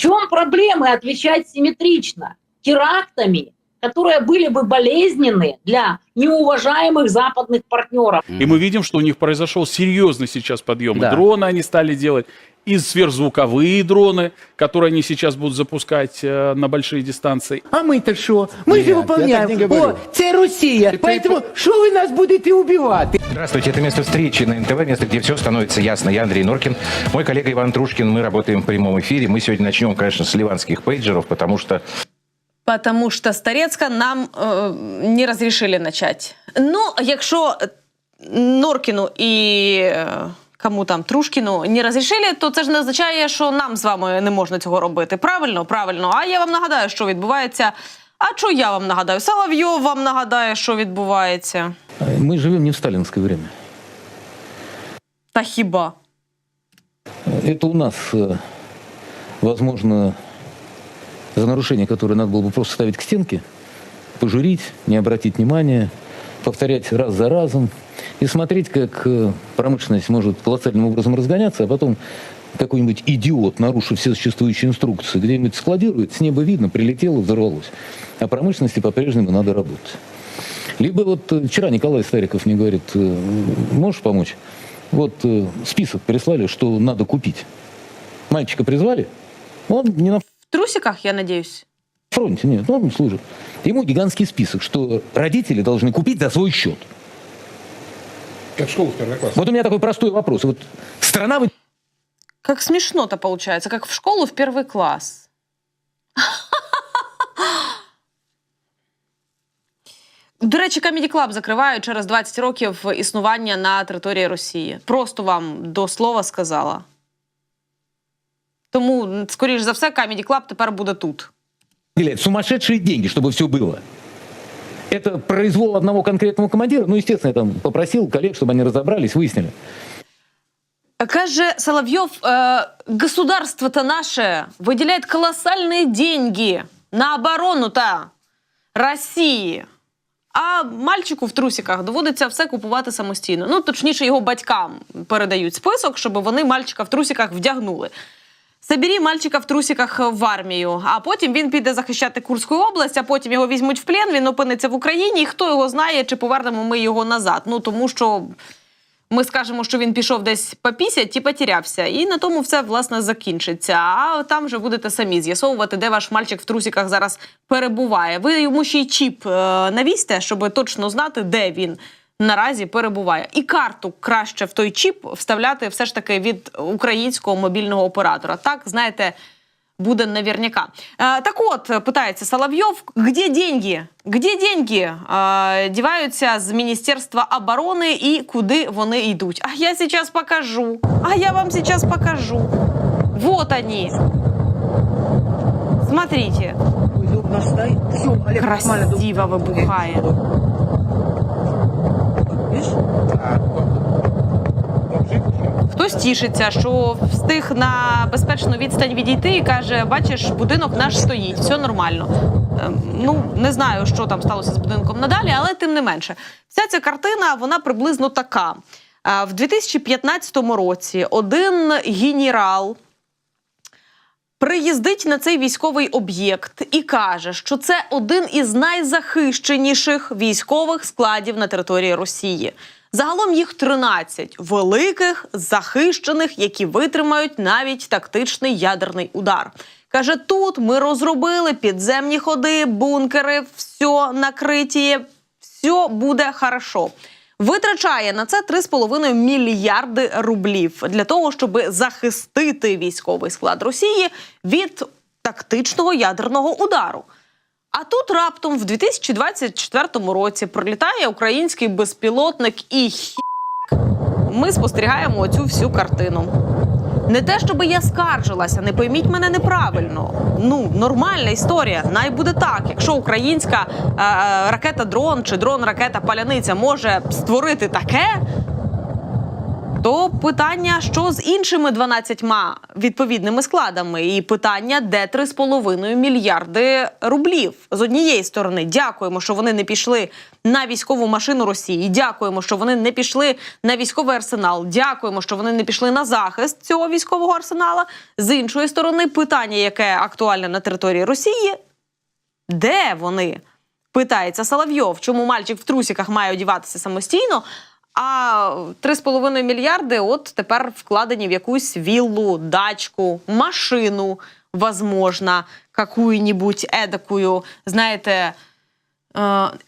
чем проблемы отвечать симметрично? Терактами, которые были бы болезненны для неуважаемых западных партнеров. И мы видим, что у них произошел серьезный сейчас подъем. И Да. Дроны они стали делать, и сверхзвуковые дроны, которые они сейчас будут запускать э, на большие дистанции. А ми-то що? Ми Ні, ж я так виповняємо. не говорю. О, це Росія. Поэтому що ви нас будете убивати? Здравствуйте, это место встречи на НТВ, место, где все становится ясно. Я Андрей Норкин, мой коллега Иван Трушкин. Мы работаем в прямом эфире. Мы сегодня начнем, конечно, с ливанских пейджеров, потому что Потому что з Торецка нам е, не розрішили начать. Ну, якщо Норкіну і е, кому там Трушкіну не розрішили, то це ж не означає, що нам з вами не можна цього робити. Правильно, правильно. А я вам нагадаю, що відбувається. А що я вам нагадаю? Соловйов вам нагадає, що відбувається. Мы живем не в сталинское время. Та хіба? Это у нас, э, возможно, за нарушение, которое надо было бы просто ставить к стенке, пожурить, не обратить внимания, повторять раз за разом И смотреть, как э, промышленность может колоссальным образом разгоняться, а потом какой-нибудь идиот, нарушив все существующие инструкции, где-нибудь складирует, с неба видно, прилетело, взорвалось. А промышленности по-прежнему надо работать. Либо вот э, вчера Николай Стариков мне говорит, э, можешь помочь? Вот список прислали, что надо купить. Мальчика призвали, он не на В трусиках, я надіюсь. фронте, нет, он служит. Ему гигантский список, что родители должны купить за свой счет. Как в школу в первый класс. Вот у меня такой простой вопрос. Вот страна вы Как смешно-то получается, как в школу в первый класс. До речі, Comedy Club закривають через 20 років існування на території Росії. Просто вам до слова сказала. Тому, скоріш за все, Comedy Club тепер буде тут. выделяют сумасшедшие деньги, чтобы все было. Это произвол одного конкретного командира. Ну, естественно, я там попросил коллег, чтобы они разобрались, выяснили. Каже Соловьев, э, государство-то наше выделяет колоссальные деньги на оборону-то Росії. А мальчику в трусиках доводиться все купувати самостійно. Ну, точніше, його батькам передають список, щоб вони мальчика в трусиках вдягнули. Собері мальчика в трусиках в армію, а потім він піде захищати Курську область, а потім його візьмуть в плен, він опиниться в Україні, і хто його знає, чи повернемо ми його назад. Ну тому що ми скажемо, що він пішов десь попісять і потерявся. І на тому все власне закінчиться. А там вже будете самі з'ясовувати, де ваш мальчик в трусиках зараз перебуває. Ви йому ще й чіп е, навісьте, щоб точно знати, де він. Наразі перебуває і карту краще в той чіп вставляти все ж таки від українського мобільного оператора. Так знаєте, буде наверняка. Е, так от питається Соловйов, де деньги? Де деньги е, діваються з Міністерства оборони і куди вони йдуть? А я зараз покажу. А я вам зараз покажу. Вот они. Смотрите, красиво вибухає. Хтось тішиться, що встиг на безпечну відстань відійти і каже: бачиш, будинок наш стоїть, все нормально. Ем, Ну не знаю, що там сталося з будинком надалі, але тим не менше, вся ця картина вона приблизно така. Е, В 2015 році один генерал приїздить на цей військовий об'єкт і каже, що це один із найзахищеніших військових складів на території Росії. Загалом їх 13 великих захищених, які витримають навіть тактичний ядерний удар. Каже, тут ми розробили підземні ходи, бункери, все накриті, все буде хорошо. Витрачає на це 3,5 мільярди рублів для того, щоб захистити військовий склад Росії від тактичного ядерного удару. А тут раптом в 2024 році прилітає український безпілотник і хі... ми спостерігаємо оцю всю картину. Не те, щоб я скаржилася, не пойміть мене неправильно. Ну, нормальна історія. Най буде так. Якщо українська е, ракета дрон чи дрон ракета паляниця може створити таке, то питання, що з іншими 12 відповідними складами, і питання, де 3,5 мільярди рублів. З однієї сторони, дякуємо, що вони не пішли на військову машину Росії. Дякуємо, що вони не пішли на військовий арсенал. Дякуємо, що вони не пішли на захист цього військового арсенала. З іншої сторони, питання, яке актуальне на території Росії, де вони? Питається Соловйов, чому мальчик в трусиках має одіватися самостійно, а 3,5 мільярди от тепер вкладені в якусь віллу, дачку, машину, возможно, какую-нибудь едакую, знаєте, е,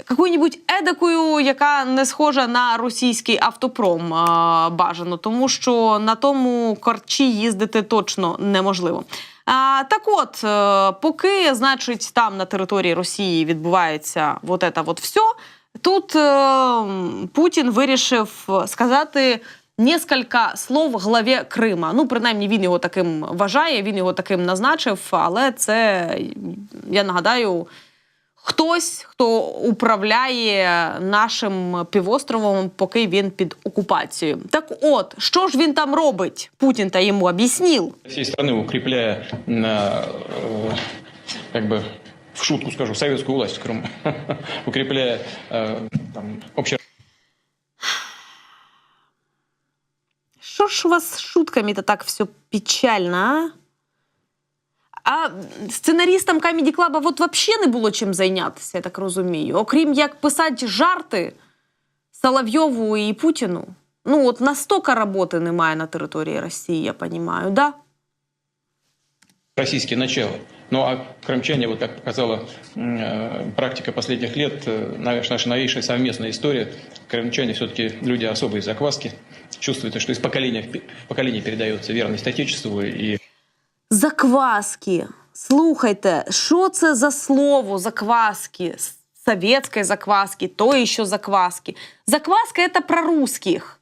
какую-нибудь едакую, яка не схожа на російський автопром е, бажано, тому що на тому корчі їздити точно неможливо. А, так от, е, поки, значить, там на території Росії відбувається вот это вот все, тут е, м, Путін вирішив сказати несколько слов главі Крима. Ну, принаймні, він його таким вважає, він його таким назначив, але це, я нагадаю, хтось, хто управляє нашим півостровом, поки він під окупацією. Так от, що ж він там робить? Путін та йому об'яснив. всей страны, укрепляя, э, как бы, в шутку скажу, советскую власть в Крыму, укрепляя э, там, общее Що ж у вас з шутками-то так все печально, а? А сценарістам Comedy Club от взагалі не було чим зайнятися, я так розумію. Окрім як писати жарти Соловйову і Путіну. Ну, от настільки роботи немає на території Росії, я розумію, да? российские начала. Ну а крымчане, вот как показала м, э, практика последних лет, э, наш- наша новейшая совместная история, крымчане все-таки люди особой закваски, чувствуют, что из поколения в пе- в поколение передается верность Отечеству и Закваски. Слухайте, що це за слово закваски? С- Советской закваски, то еще закваски. Закваска это про русских.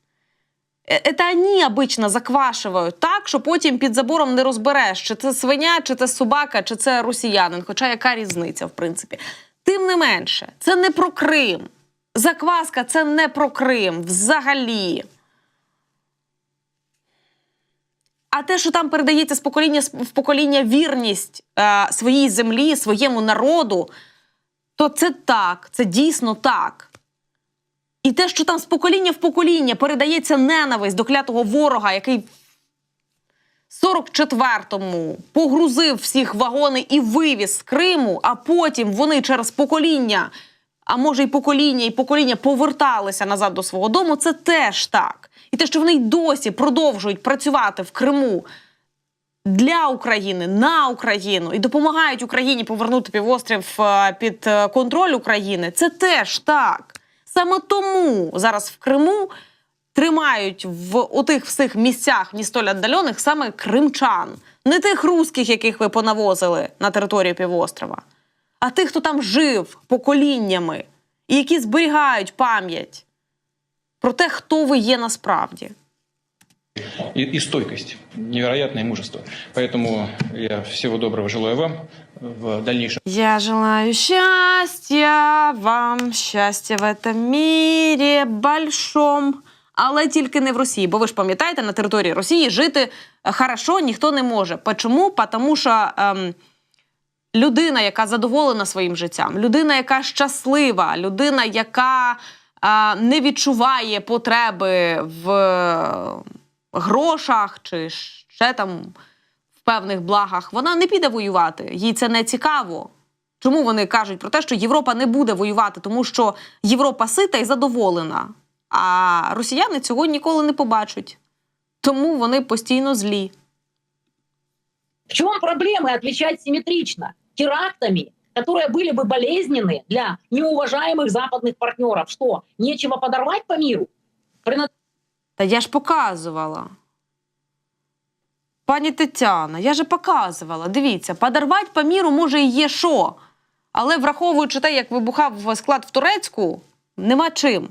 Е- Это они обично заквашивають так, що потім під забором не розбереш, чи це свиня, чи це собака, чи це росіянин. Хоча яка різниця, в принципі. Тим не менше, це не про Крим. Закваска це не про Крим взагалі. А те, що там передається з покоління в покоління вірність е, своїй землі, своєму народу, то це так, це дійсно так. І те, що там з покоління в покоління передається ненависть до клятого ворога, який 44-му погрузив всіх вагони і вивіз з Криму, а потім вони через покоління, а може й покоління, і покоління поверталися назад до свого дому, це теж так. І те, що вони й досі продовжують працювати в Криму для України, на Україну і допомагають Україні повернути півострів е, під е, контроль України, це теж так. Саме тому зараз в Криму тримають в у тих всіх місцях не столь віддалених саме кримчан, не тих русських, яких ви понавозили на територію півострова, а тих, хто там жив поколіннями і які зберігають пам'ять про те, хто ви є насправді. И, и стойкость, невероятное мужество. Поэтому я всего доброго желаю вам в дальнейшем. Я желаю счастья вам, щастя в этом мірі большом. Але тільки не в Росії, бо ви ж пам'ятаєте, на території Росії жити е, хорошо ніхто не може. Чому? Тому що ем, людина, яка задоволена своїм життям, людина, яка щаслива, людина, яка е, не відчуває потреби в грошах чи ще там в певних благах, вона не піде воювати. Їй це не цікаво. Чому вони кажуть про те, що Європа не буде воювати, тому що Європа сита і задоволена, а росіяни цього ніколи не побачать. Тому вони постійно злі. В чем проблема отвечать симметрично? Терактами, которые были бы болезненны для неуважаемых западных партнеров. Что, нечего подорвать по миру? Принад- Та я ж показувала. Пані Тетяна, я же показувала. Дивіться, подорвати по міру може і є що. Але враховуючи те, як вибухав склад в Турецьку, нема чим.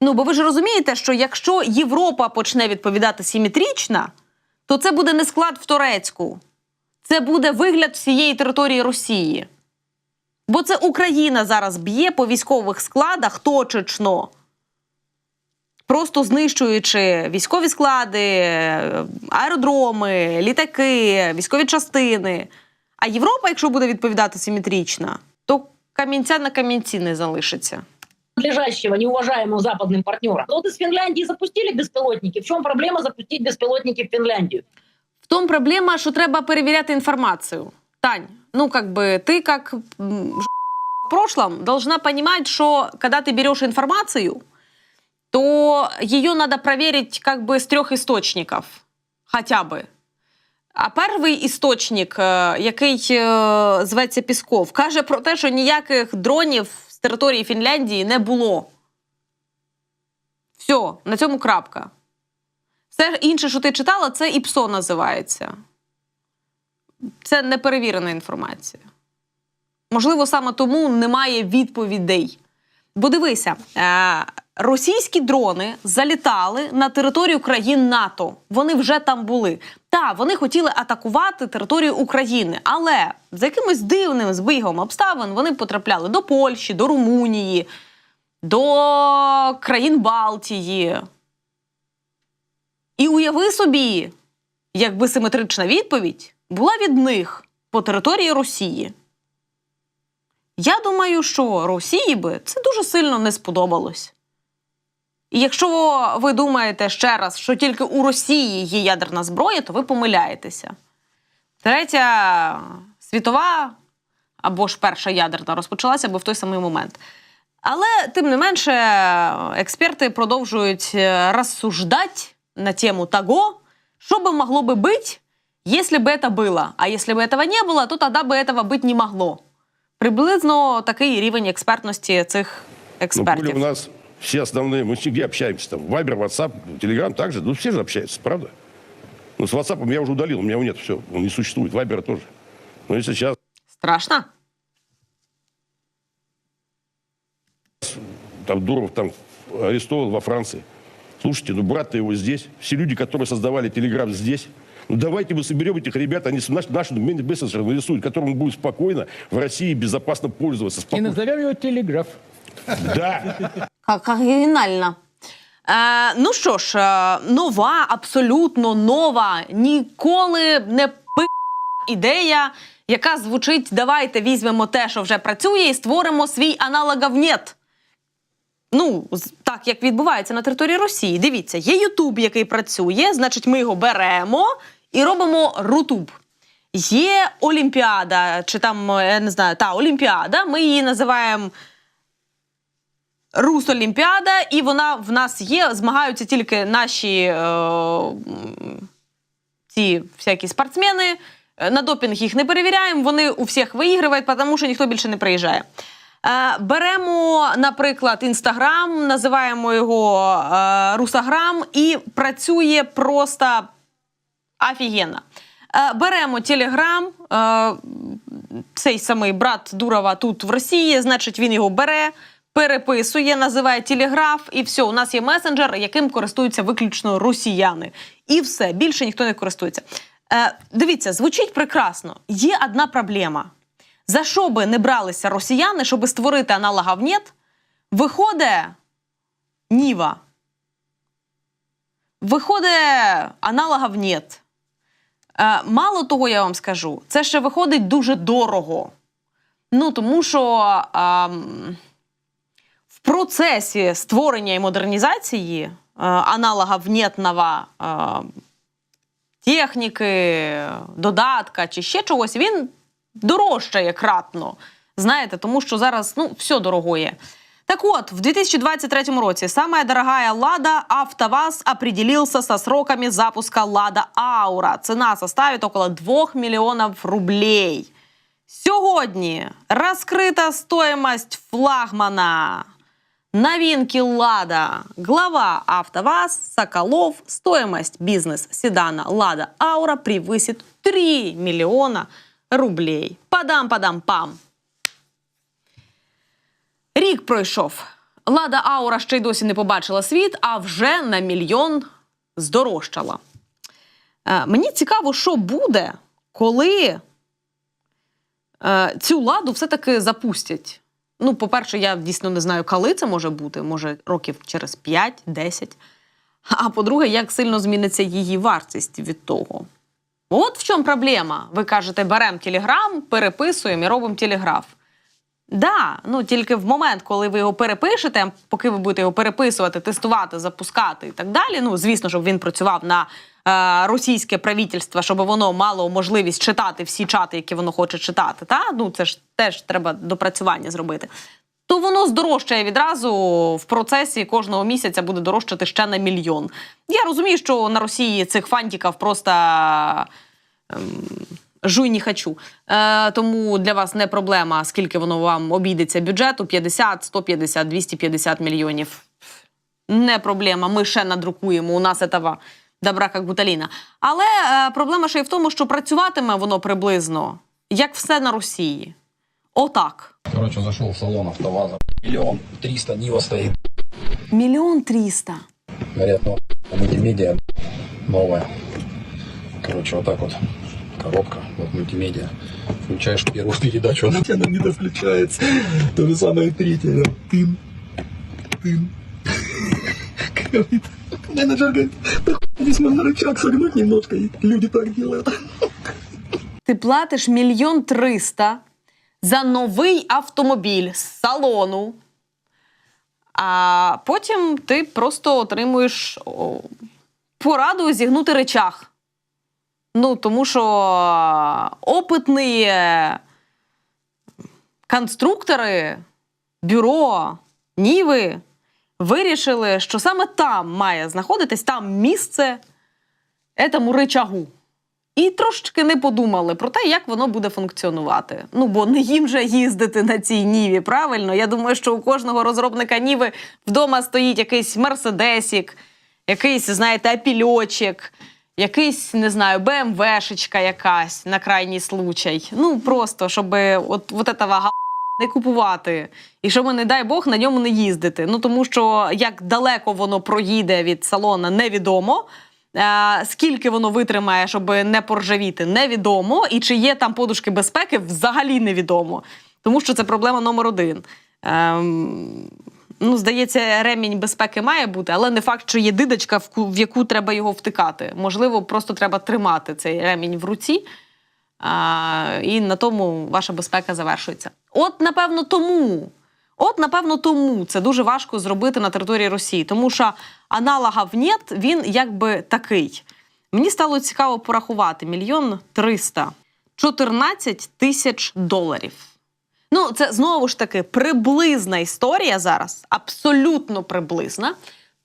Ну, бо ви ж розумієте, що якщо Європа почне відповідати симетрично, то це буде не склад в Турецьку. Це буде вигляд всієї території Росії. Бо це Україна зараз б'є по військових складах точечно. просто знищуючи військові склади, е, аеродроми, літаки, військові частини. А Європа, якщо буде відповідати симетрично, то камінця на камінці не залишиться. надлежащего, неуважаемого западным партнерам. Вот из Финляндии запустили беспилотники. В чем проблема запустить беспилотники в Финляндию? В тому проблема, що треба перевіряти інформацію. Тань, ну как бы ты как м, ж- в прошлом должна понимать, что когда ты берешь информацию, то ее надо проверить как бы с трех источников хотя бы. А перший істочник, е, який е, зветься Пісков, каже про те, що ніяких дронів з території Фінляндії не було. Все, на цьому крапка. Все інше, що ти читала, це ІПСО називається. Це неперевірена інформація. Можливо, саме тому немає відповідей. Бо дивися, е, російські дрони залітали на територію країн НАТО. Вони вже там були. Та вони хотіли атакувати територію України, але за якимось дивним збігом обставин вони потрапляли до Польщі, до Румунії, до країн Балтії. І уяви собі, якби симетрична відповідь була від них по території Росії. Я думаю, що Росії би це дуже сильно не сподобалось. І якщо ви думаєте ще раз, що тільки у Росії є ядерна зброя, то ви помиляєтеся. Третя світова або ж перша ядерна розпочалася би в той самий момент. Але тим не менше, експерти продовжують е, розсуждати на тему того, що би могло би бути, якщо б це було. А якщо б цього не було, то тоді би цього бути не могло. Приблизно такий рівень експертності цих Ну, експертів. были у нас все основные, мы где общаемся там? Вайбер, WhatsApp, Telegram также, ну все же общаются, правда? Ну с WhatsApp я уже удалил, у меня его нет, все, он не существует, Вайбера тоже. Но если сейчас Страшно? там Дуров там арестован во Франции, слушайте, ну брат-то его здесь, все люди, которые создавали Телеграм здесь, ну давайте мы соберем этих ребят, они наш, наш мессенджер нарисуют, которым будет спокойно в России безопасно пользоваться. И Спокойно. назовем его телеграф. Да. Як оригінально. Е, ну що ж, е, нова, абсолютно нова, ніколи не пи ідея, яка звучить: давайте візьмемо те, що вже працює, і створимо свій аналогов нет. Ну, так як відбувається на території Росії. Дивіться, є Ютуб, який працює, значить, ми його беремо і робимо Рутуб. Є Олімпіада, чи там, е, я не знаю, та Олімпіада, ми її називаємо Рус Олімпіада, і вона в нас є. Змагаються тільки наші е, ці всякі спортсмени. Е, На допінг їх не перевіряємо. Вони у всіх виіграють, тому що ніхто більше не приїжджає. Е, беремо, наприклад, інстаграм, називаємо його е, Русаграм, і працює просто офігенно. Е, беремо Телеграм, е, цей самий брат Дурова тут в Росії, значить, він його бере, переписує, називає Телеграф, і все, у нас є месенджер, яким користуються виключно росіяни. І все, більше ніхто не користується. Е, дивіться, звучить прекрасно. Є одна проблема. За що би не бралися росіяни, щоб створити аналогов нет, виходить Ніва. Виходить аналогов нет. Е, мало того, я вам скажу, це ще виходить дуже дорого. Ну, тому що в процесі створення і модернізації е, аналогів е, техніки, додатка чи ще чогось, він дорожчає кратно. Знаєте, тому що зараз ну, все дорогое. Так от, в 2023 році самая дорогая «Лада» «АвтоВАЗ» определился со сроками запуска «Лада Аура». Цена составит около 2 миллионов рублей. Сьогодні розкрита стоимость флагмана. Новинки «Лада». Глава «АвтоВАЗ» Соколов. Стоимость бизнес-седана «Лада Аура» превысит 3 миллиона рублей. Падам-падам-пам. Рік пройшов. Лада Аура ще й досі не побачила світ, а вже на мільйон здорожчала. Е, мені цікаво, що буде, коли е, цю ладу все-таки запустять. Ну, по-перше, я дійсно не знаю, коли це може бути, може років через 5-10. А по-друге, як сильно зміниться її вартість від того. От в чому проблема. Ви кажете, беремо телеграм, переписуємо і робимо телеграф. Да, ну тільки в момент, коли ви його перепишете, поки ви будете його переписувати, тестувати, запускати і так далі. Ну, звісно, щоб він працював на е, російське правительство, щоб воно мало можливість читати всі чати, які воно хоче читати. Та? Ну, це ж теж треба допрацювання зробити. То воно здорожчає відразу в процесі кожного місяця буде дорожчати ще на мільйон. Я розумію, що на Росії цих фантиків просто ем, жуй не хочу. Е, тому для вас не проблема, скільки воно вам обійдеться бюджету: 50, 150, 250 мільйонів. Не проблема. Ми ще надрукуємо. У нас этого добра як буталіна. Але е, проблема ще й в тому, що працюватиме воно приблизно як все на Росії. Отак. Короче, зашел в салон АвтоВАЗа. Миллион триста Нива стоит. Мільйон тріста. Говорят, ну, мультимедиа новая. Короче, вот так вот Коробка, вот мультимедиа. Включаешь первую передачу, она у тебя не включается. То же самое и третья. Тын, тын. Говорит, менеджер говорит, да хуй здесь можно рычаг согнуть немножко, и люди так делают. Ти платиш мільйон триста за новий автомобіль з салону. А потім ти просто отримуєш о, пораду зігнути речах. Ну, тому що опитні е, конструктори, бюро, Ніви вирішили, що саме там має знаходитись там місце етому речагу. І трошечки не подумали про те, як воно буде функціонувати. Ну, бо не їм же їздити на цій ніві, правильно? Я думаю, що у кожного розробника ніви вдома стоїть якийсь мерседесік, якийсь, знаєте, апільочок, якийсь, не знаю, БМВшечка якась на крайній случай. Ну, просто, щоб от, от этого га- не купувати. І щоб, не дай Бог, на ньому не їздити. Ну, тому що як далеко воно проїде від салона, невідомо. Е, Скільки воно витримає, щоб не поржавіти, невідомо. І чи є там подушки безпеки, взагалі невідомо. Тому що це проблема номер один. Ем, ну, здається, ремінь безпеки має бути, але не факт, що є дидочка, в яку треба його втикати. Можливо, просто треба тримати цей ремінь в руці. А, і на тому ваша безпека завершується. От, напевно, тому. От, напевно, тому це дуже важко зробити на території Росії, тому що аналога нет, він якби такий. Мені стало цікаво порахувати мільйон триста 14 тисяч доларів. Ну, це знову ж таки приблизна історія зараз, абсолютно приблизна.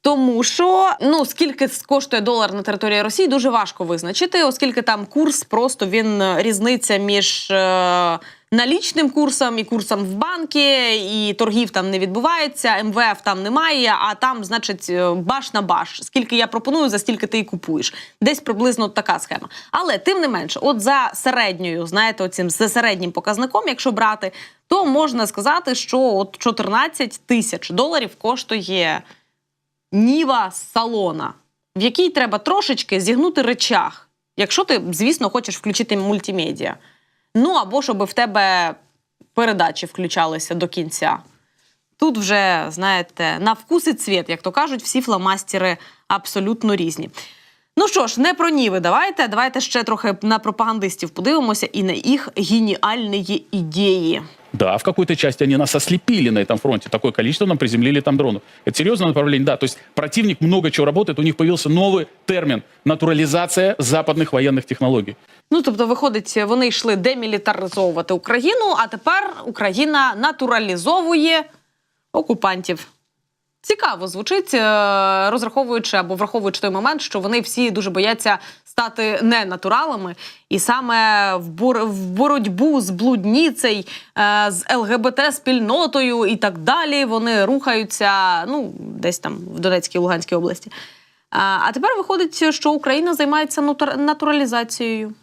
Тому що ну скільки коштує долар на території Росії, дуже важко визначити, оскільки там курс просто він е, різниця між е, налічним курсом і курсом в банки, і торгів там не відбувається, МВФ там немає. А там, значить, е, баш на баш. Скільки я пропоную, за стільки ти і купуєш. Десь приблизно така схема. Але тим не менше, от за середньою, знаєте, оцим за середнім показником, якщо брати, то можна сказати, що от 14 тисяч доларів коштує ніва салона, в якій треба трошечки зігнути речах, якщо ти, звісно, хочеш включити мультимедіа. Ну або щоб в тебе передачі включалися до кінця. Тут вже, знаєте, на вкус і цвіт, як то кажуть, всі фломастери абсолютно різні. Ну що ж, не про ніви давайте. Давайте ще трохи на пропагандистів подивимося і на їх геніальні ідеї. Да, в какой-то части они нас ослепили на этом фронте. Такое количество нам приземлили там дронов. Это серьезное направление, да. То есть противник много чего работает. У них появился новый термин – натурализация западных военных технологий. Ну тобто, виходить, вони йшли демілітаризовувати Україну, а тепер Україна натуралізовує окупантів. Цікаво звучить, е, розраховуючи або враховуючи той момент, що вони всі дуже бояться стати не натуралами, і саме в бор- в боротьбу з блудніцей, е, з ЛГБТ спільнотою і так далі. Вони рухаються ну десь там в Донецькій Луганській області. А, а тепер виходить, що Україна займається натур- натуралізацією.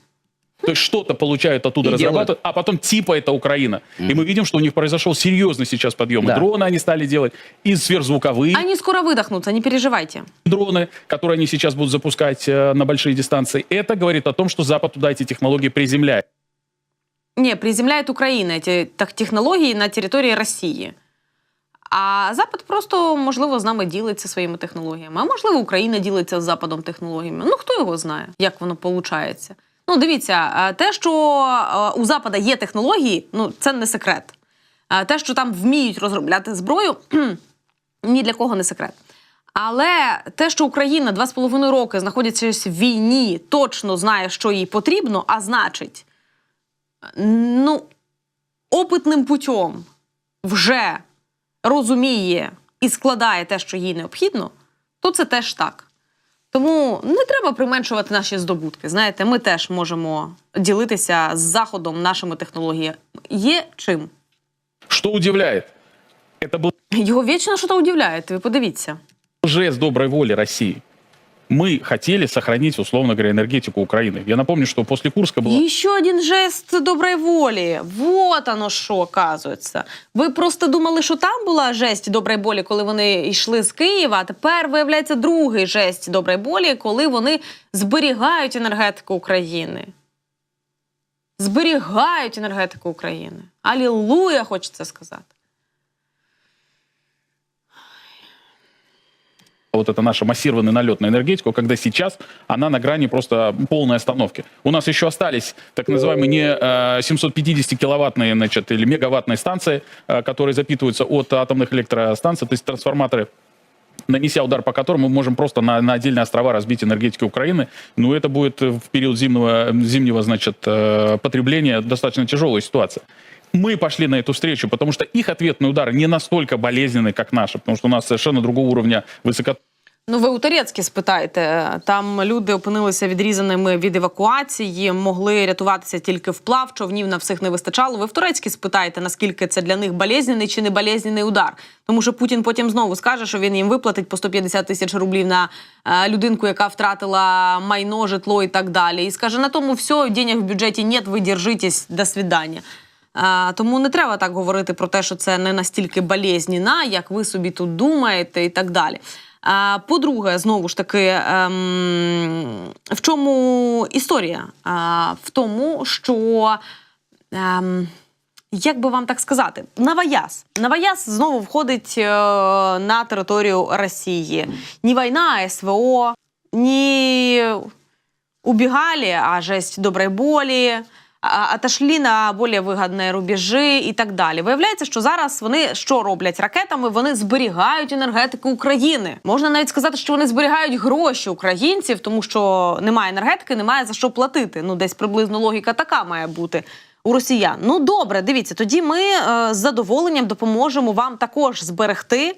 То есть что-то получают оттуда, И разрабатывают, а потом типа это Украина. И мы видим, что у них произошел серьезный сейчас подъем. И Да. Дроны они стали делать, и сверхзвуковые Они скоро выдохнутся, не переживайте. дроны, которые они сейчас будут запускать э, на большие дистанции. Это говорит о том, что Запад туда эти технологии приземляет. Не, приземляет Украина эти так, технології на території Росії. А Запад просто, можливо, з нами ділиться своїми технологіями. А можливо, Україна ділиться з Западом технологіями. Ну, хто його знає, як воно виходить. Ну, дивіться, е, те, що е, у Запада є технології, ну, це не секрет. Е, Те, що там вміють розробляти зброю, ні для кого не секрет. Але те, що Україна два з половиною роки знаходиться в війні, точно знає, що їй потрібно, а значить, ну, опитним путем вже розуміє і складає те, що їй необхідно, то це теж так. Тому не треба применшувати наші здобутки. Знаєте, ми теж можемо ділитися з заходом нашими технологіями. Є чим. Что удивляет? Это был Його вічно що то удивляє. Ви подивіться. жест доброй воли России Мы хотели сохранить, условно говоря, энергетику Украины. Я напомню, что после Курска была І ще один жест доброї волі. Вот оно що, оказується. Ви просто думали, що там була жесть доброї волі, коли вони йшли з Києва. А тепер виявляється другий жест доброї волі, коли вони зберігають енергетику України. Зберігають енергетику України. Алілуя, хочеться сказати. Вот это наша массированный налет на энергетику, когда сейчас она на грани просто полной остановки. У нас еще остались так называемые не э, 750-киловаттные значит, или мегаваттные станции, э, которые запитываются от атомных электростанций, то есть трансформаторы, нанеся удар по которым мы можем просто на, на отдельные острова разбить энергетики Украины. Ну, это будет в период зимнего, зимнего значит, э, потребления достаточно тяжелая ситуация. Мы пошли на эту встречу, потому что их ответный удар не настолько болезненный, как наши, потому что у нас совершенно другого уровня высоко Ну, ви у Турецькі спитайте. Там люди опинилися відрізаними від евакуації, могли рятуватися тільки вплав, човнів на всіх не вистачало. Ви в Турецькі спитайте, наскільки це для них болезненний чи не болезненний удар. Тому що Путін потім знову скаже, що він їм виплатить по 150 тисяч рублів на е, людинку, яка втратила майно, житло і так далі. І скаже: на тому все, денег в бюджеті нет, ви держитесь, до свидання. А, тому не треба так говорити про те, що це не настільки болезненно, як ви собі тут думаєте, і так далі. А, по-друге, знову ж таки, ем, в чому історія? А, в тому, що. Ем, як би вам так сказати, Новояз. Новояз знову входить е, на територію Росії. Ні війна, а СВО, ні убегали, а жесть доброй боли, а- отошли на більш вигідні рубежі і так далі. Виявляється, що зараз вони що роблять ракетами? Вони зберігають енергетику України. Можна навіть сказати, що вони зберігають гроші українців, тому що немає енергетики, немає за що платити. Ну, десь приблизно логіка така має бути. У росіян. Ну добре, дивіться, тоді ми е, з задоволенням допоможемо вам також зберегти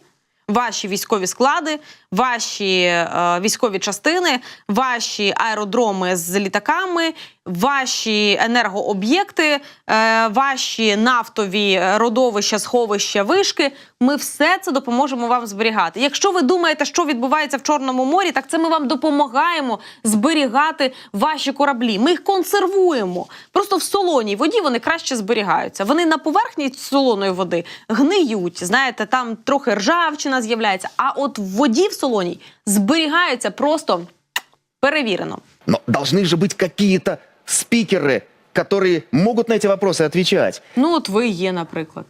ваші військові склади, ваші е, військові частини, ваші аеродроми з літаками, ваші енергооб'єкти, е, ваші нафтові родовища, сховища, вишки. Ми все це допоможемо вам зберігати. Якщо ви думаєте, що відбувається в Чорному морі, так це ми вам допомагаємо зберігати ваші кораблі. Ми їх консервуємо. Просто в солоній воді вони краще зберігаються. Вони на поверхні солоної води гниють. Знаєте, там трохи ржавчина з'являється. А от в воді в солоній зберігаються просто перевірено. Но должны же быть какие-то спикеры, которые могут на эти вопросы отвечать. Ну, от ви є, наприклад.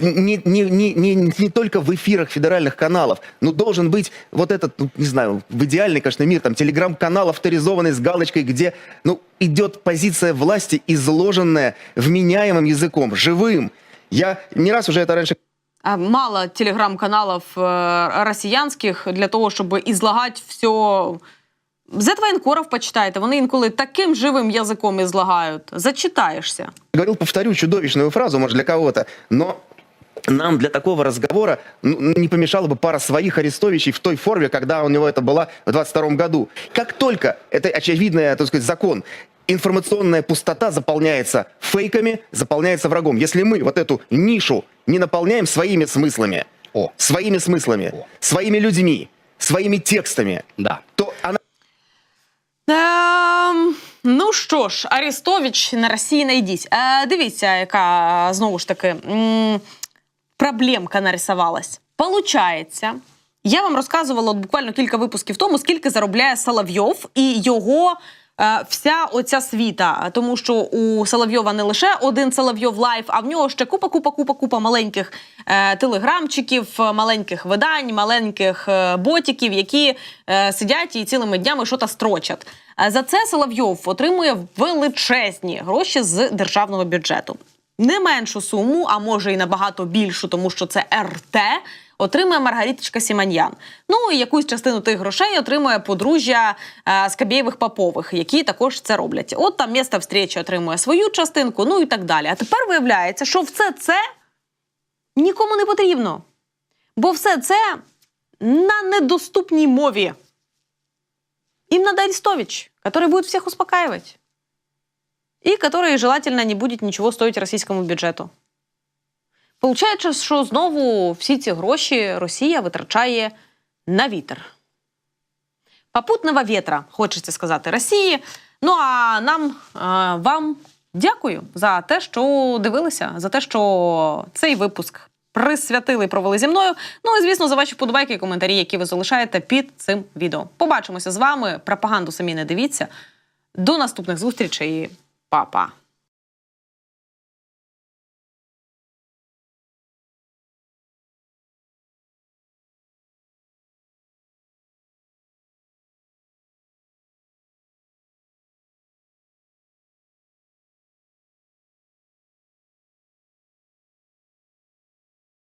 Не, не, не, не, не только в эфирах федеральных каналов, но должен быть вот этот, ну, не знаю, в идеальный, конечно, мир, там, телеграм-канал авторизованный с галочкой, где, ну, идет позиция власти, изложенная вменяемым языком, живым. Я не раз уже это раньше А, Мало телеграм-каналів е, росіянських для того, щоб ізлагати все. Зет воєнкоров почитайте, вони інколи таким живим язиком ізлагають. Зачитаєшся. говорил, повторю чудовищную фразу, может, для кого-то, но нам для такого разговора ну, не помешала бы пара своих арестовичей в той форме, когда у него это было в 22 году. Как только, это очевидный, так сказать, закон, информационная пустота заполняется фейками, заполняется врагом. Если мы вот эту нишу не наполняем своими смыслами, О. своими смыслами, своими людьми, своими текстами, Да. то она Ем, ну що ж, Арестович на Росії найдіть. Е, дивіться, яка знову ж таки м, проблемка нарисувалась. Получається, я вам розказувала от буквально кілька випусків тому, скільки заробляє Соловйов і його е, вся оця світа, тому що у Соловйова не лише один Соловйов лайф, а в нього ще купа, купа, купа, купа маленьких е, телеграмчиків, е, маленьких видань, маленьких е, ботиків, які е, сидять і цілими днями щось строчать. Е, За це Соловйов отримує величезні гроші з державного бюджету. Не меншу суму, а може і набагато більшу, тому що це РТ, отримує Маргариточка Сіманьян. Ну і якусь частину тих грошей отримує подружжя е, Скабєєвих Попових, які також це роблять. От там місто встречі отримує свою частинку, ну і так далі. А тепер виявляється, що все це нікому не потрібно. Бо все це на недоступній мові. Им надо Арестович, который будет всех успокаивать. И который желательно не будет нічого стоїть російському бюджету. Получається, що знову всі ці гроші Росія витрачає на вітер. Попутного вітра, хочеться сказати, Росії. Ну а нам, е, вам дякую за те, що дивилися, за те, що цей випуск присвятили і провели зі мною. Ну і звісно, за ваші подобайки і коментарі, які ви залишаєте під цим відео. Побачимося з вами. Пропаганду самі не дивіться. До наступних зустрічей. Па-па.